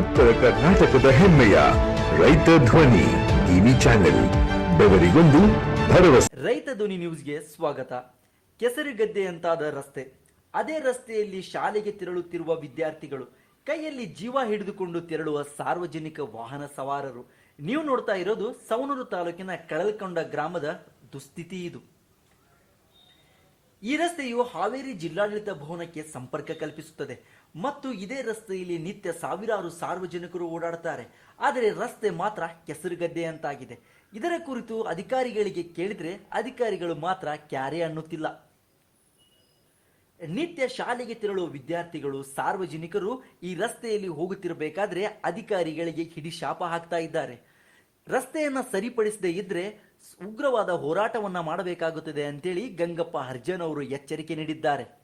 ಉತ್ತರ ಕರ್ನಾಟಕದ ಹೆಮ್ಮೆಯ ರೈತ ಧ್ವನಿ ಟಿವಿ ಚಾನೆಲ್, ಬೆವರಿಗೊಂದು ಭರವಸೆ. ರೈತ ಧ್ವನಿ ನ್ಯೂಸ್ಗೆ ಸ್ವಾಗತ. ಕೆಸರುಗದ್ದೆಯಂತಾದ ರಸ್ತೆ. ಅದೇ ರಸ್ತೆಯಲ್ಲಿ ಶಾಲೆಗೆ ತೆರಳುತ್ತಿರುವ ವಿದ್ಯಾರ್ಥಿಗಳು, ಕೈಯಲ್ಲಿ ಜೀವ ಹಿಡಿದುಕೊಂಡು ತೆರಳುವ ಸಾರ್ವಜನಿಕ ವಾಹನ ಸವಾರರು. ನೀವು ನೋಡ್ತಾ ಇರೋದು ಸವನೂರು ತಾಲೂಕಿನ ಕಳಲ್ಕೊಂಡ ಗ್ರಾಮದ ದುಸ್ಥಿತಿ ಇದು. ಈ ರಸ್ತೆಯು ಹಾವೇರಿ ಜಿಲ್ಲಾಡಳಿತ ಭವನಕ್ಕೆ ಸಂಪರ್ಕ ಕಲ್ಪಿಸುತ್ತದೆ ಮತ್ತು ಇದೇ ರಸ್ತೆಯಲ್ಲಿ ನಿತ್ಯ ಸಾವಿರಾರು ಸಾರ್ವಜನಿಕರು ಓಡಾಡುತ್ತಾರೆ. ಆದರೆ ರಸ್ತೆ ಮಾತ್ರ ಕೆಸರುಗದ್ದೆಯಂತಾಗಿದೆ ಇದರ ಕುರಿತು ಅಧಿಕಾರಿಗಳಿಗೆ ಕೇಳಿದರೆ ಅಧಿಕಾರಿಗಳು ಮಾತ್ರ ಕ್ಯಾರೆ ಅನ್ನುತ್ತಿಲ್ಲ. ನಿತ್ಯ ಶಾಲೆಗೆ ತೆರಳುವ ವಿದ್ಯಾರ್ಥಿಗಳು, ಸಾರ್ವಜನಿಕರು ಈ ರಸ್ತೆಯಲ್ಲಿ ಹೋಗುತ್ತಿರಬೇಕಾದ್ರೆ ಅಧಿಕಾರಿಗಳಿಗೆ ಹಿಡಿ ಶಾಪ ಹಾಕ್ತಾ ಇದ್ದಾರೆ. ರಸ್ತೆಯನ್ನು ಸರಿಪಡಿಸದೇ ಇದ್ರೆ ಉಗ್ರವಾದ ಹೋರಾಟವನ್ನ ಮಾಡಬೇಕಾಗುತ್ತದೆ ಅಂತೇಳಿ ಗಂಗಪ್ಪ ಹರ್ಜನ್ ಅವರು ಎಚ್ಚರಿಕೆ ನೀಡಿದ್ದಾರೆ.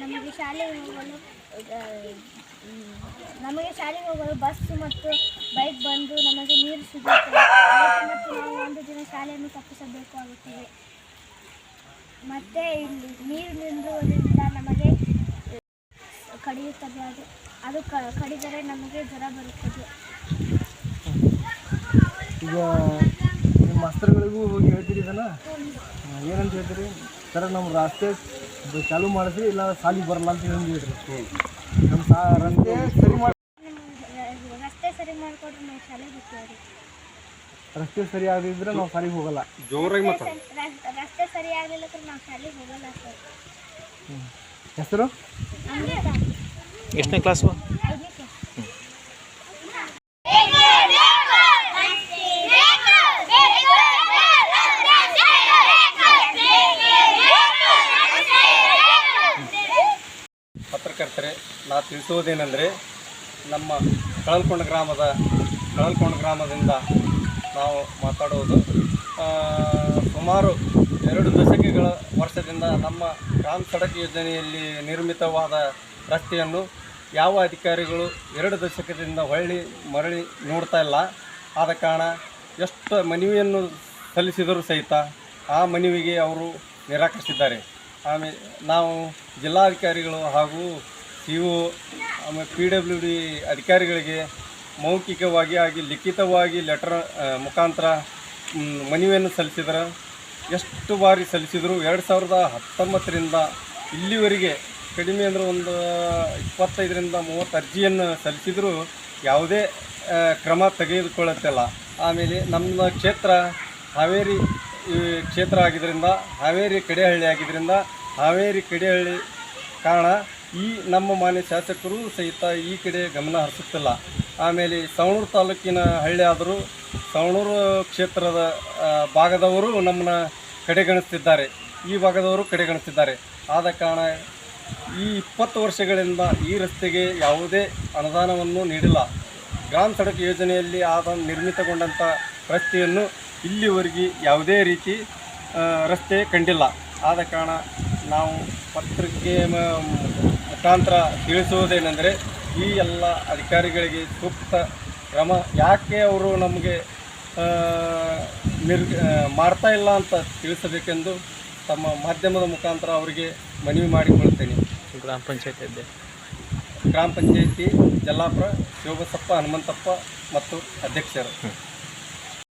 ನಮಗೆ ಶಾಲೆಗೆ ಹೋಗಲು ನಮಗೆ ಶಾಲೆಗೆ ಹೋಗಲು ಬಸ್ ಮತ್ತು ಬೈಕ್ ಬಂದು ನಮಗೆ ನೀರು ಸಿಗುತ್ತದೆ ಮತ್ತು ನಾವು ಒಂದು ದಿನ ಶಾಲೆಯನ್ನು ತಪ್ಪಿಸಬೇಕು ಆಗುತ್ತದೆ. ಮತ್ತು ಇಲ್ಲಿ ನೀರು ನಿಂದುವುದರಿಂದ ನಮಗೆ ಕಡಿಯುತ್ತದೆ. ಅದು ಅದು ಕಡಿದರೆ ನಮಗೆ ಜ್ವರ ಬರುತ್ತದೆ. ಈಗ ನಿಮ್ಮ ಮಾಸ್ತರ್ಗಳಿಗೂ ಹೋಗಿ ಹೇಳ್ತೀರಿ ಇದನ್ನು? ಏನಂತ ಹೇಳ್ತೀರಿ? ಸರ್ ನಮ್ಮ ರಸ್ತೆ ಇದು ಚಾಲು ಮಾಡಿಸಿ ಇಲ್ಲ ಸಾಲಿಗೆ ಬರಲ್ಲ ಅಂತ ಹೇಳಿ ಹೇಳ್ರಿ ನಮ್ಮ ಸಾ ರಸ್ತೆ ಸರಿ ಮಾಡಿ ರಸ್ತೆ ಸರಿ ಮಾಡಿಕೊಡ್ರಿ ನಾವು ಶಾಲೆಗೆ ಹೋಗ್ತೀವಿ. ರಸ್ತೆ ಸರಿ ಆಗದಿದ್ರೆ ನಾವು ಸಾಲಿಗೆ ಹೋಗಲ್ಲ. ಜೋರಾಗಿ ರಸ್ತೆ- ರಸ್ತೆ ಸರಿ ಆಗಲಿಲ್ಲ ನಾವು ಶಾಲೆಗೆ ಹೋಗಲ್ಲ ಸರ್. ಹೆಸರು? ಎಷ್ಟನೇ ಕ್ಲಾಸು ತಿಳಿಸುವುದೇನೆಂದರೆ ನಮ್ಮ ಕಳಲ್ಕೊಂಡ ಗ್ರಾಮದ ಕಳಲ್ಕೊಂಡ ಗ್ರಾಮದಿಂದ ನಾವು ಮಾತಾಡುವುದು ಆ, ಸುಮಾರು ಎರಡು ದಶಕಗಳ ವರ್ಷದಿಂದ ನಮ್ಮ ಗ್ರಾಮ ಸಡಕ್ ಯೋಜನೆಯಲ್ಲಿ ನಿರ್ಮಿತವಾದ ರಸ್ತೆಯನ್ನು ಯಾವ ಅಧಿಕಾರಿಗಳು ಎರಡು ದಶಕದಿಂದ ಹೊಳ್ಳಿ ಮರಳಿ ನೋಡ್ತಾ ಇಲ್ಲ. ಆದ ಕಾರಣ ಎಷ್ಟು ಮನವಿಯನ್ನು ಸಲ್ಲಿಸಿದರೂ ಸಹಿತ ಆ ಮನವಿಗೆ ಅವರು ನಿರಾಕರಿಸಿದ್ದಾರೆ. ಆಮೇಲೆ ನಾವು ಜಿಲ್ಲಾಧಿಕಾರಿಗಳು ಹಾಗೂ ಸಿ ಒ ಆಮೇಲೆ ಪಿ ಡಬ್ಲ್ಯೂ ಡಿ ಅಧಿಕಾರಿಗಳಿಗೆ ಮೌಖಿಕವಾಗಿ ಆಗಿ, ಲಿಖಿತವಾಗಿ ಲೆಟರ್ ಮುಖಾಂತರ ಮನವಿಯನ್ನು ಸಲ್ಲಿಸಿದ್ರೆ ಎಷ್ಟು ಬಾರಿ ಸಲ್ಲಿಸಿದರು ಎರಡು ಸಾವಿರದ ಹತ್ತೊಂಬತ್ತರಿಂದ ಇಲ್ಲಿವರೆಗೆ ಕಡಿಮೆ ಅಂದರೆ ಒಂದು ಇಪ್ಪತ್ತೈದರಿಂದ ಮೂವತ್ತು ಅರ್ಜಿಯನ್ನು ಸಲ್ಲಿಸಿದರೂ ಯಾವುದೇ ಕ್ರಮ ತೆಗೆದುಕೊಳ್ಳುತ್ತಿಲ್ಲ. ಆಮೇಲೆ ನಮ್ಮ ಕ್ಷೇತ್ರ ಹಾವೇರಿ ಕ್ಷೇತ್ರ ಆಗಿದ್ದರಿಂದ, ಹಾವೇರಿ ಕಡೆಹಳ್ಳಿ ಆಗಿದ್ದರಿಂದ ಹಾವೇರಿ ಕಡೆಹಳ್ಳಿ ಕಾರಣ ಈ ನಮ್ಮ ಮಾನ್ಯ ಶಾಸಕರು ಸಹಿತ ಈ ಕಡೆ ಗಮನ ಹರಿಸುತ್ತಿಲ್ಲ. ಆಮೇಲೆ ಸವಣೂರು ತಾಲೂಕಿನ ಹಳ್ಳಿ ಆದರೂ ಸವಣೂರು ಕ್ಷೇತ್ರದ ಭಾಗದವರು ನಮ್ಮನ್ನ ಕಡೆಗಣಿಸ್ತಿದ್ದಾರೆ. ಈ ಭಾಗದವರು ಕಡೆಗಣಿಸ್ತಿದ್ದಾರೆ. ಆದ ಕಾರಣ ಈ ಇಪ್ಪತ್ತು ವರ್ಷಗಳಿಂದ ಈ ರಸ್ತೆಗೆ ಯಾವುದೇ ಅನುದಾನವನ್ನು ನೀಡಿಲ್ಲ. ಗ್ರಾಮ ಸಡಕ್ ಯೋಜನೆಯಲ್ಲಿ ಆದ ನಿರ್ಮಿತಗೊಂಡಂಥ ರಸ್ತೆಯನ್ನು ಇಲ್ಲಿವರೆಗೆ ಯಾವುದೇ ರೀತಿ ರಸ್ತೆ ಕಂಡಿಲ್ಲ. ಆದ ಕಾರಣ ನಾವು ಪತ್ರಿಕೆ ಮುಖಾಂತರ ತಿಳಿಸುವುದೇನೆಂದರೆ ಈ ಎಲ್ಲ ಅಧಿಕಾರಿಗಳಿಗೆ ಸೂಕ್ತ ಕ್ರಮ. ಯಾಕೆ ಅವರು ನಮಗೆ ನಿರ್ ಮಾಡ್ತಾ ಇಲ್ಲ ಅಂತ ತಿಳಿಸಬೇಕೆಂದು ತಮ್ಮ ಮಾಧ್ಯಮದ ಮುಖಾಂತರ ಅವರಿಗೆ ಮನವಿ ಮಾಡಿಕೊಳ್ತೇನೆ ಗ್ರಾಮ ಪಂಚಾಯತಿ ಅಧ್ಯಕ್ಷ. ಗ್ರಾಮ ಪಂಚಾಯಿತಿ ಜಲ್ಲಾಪುರ ಶಿವಬಸಪ್ಪ ಹನುಮಂತಪ್ಪ ಮತ್ತು ಅಧ್ಯಕ್ಷರು.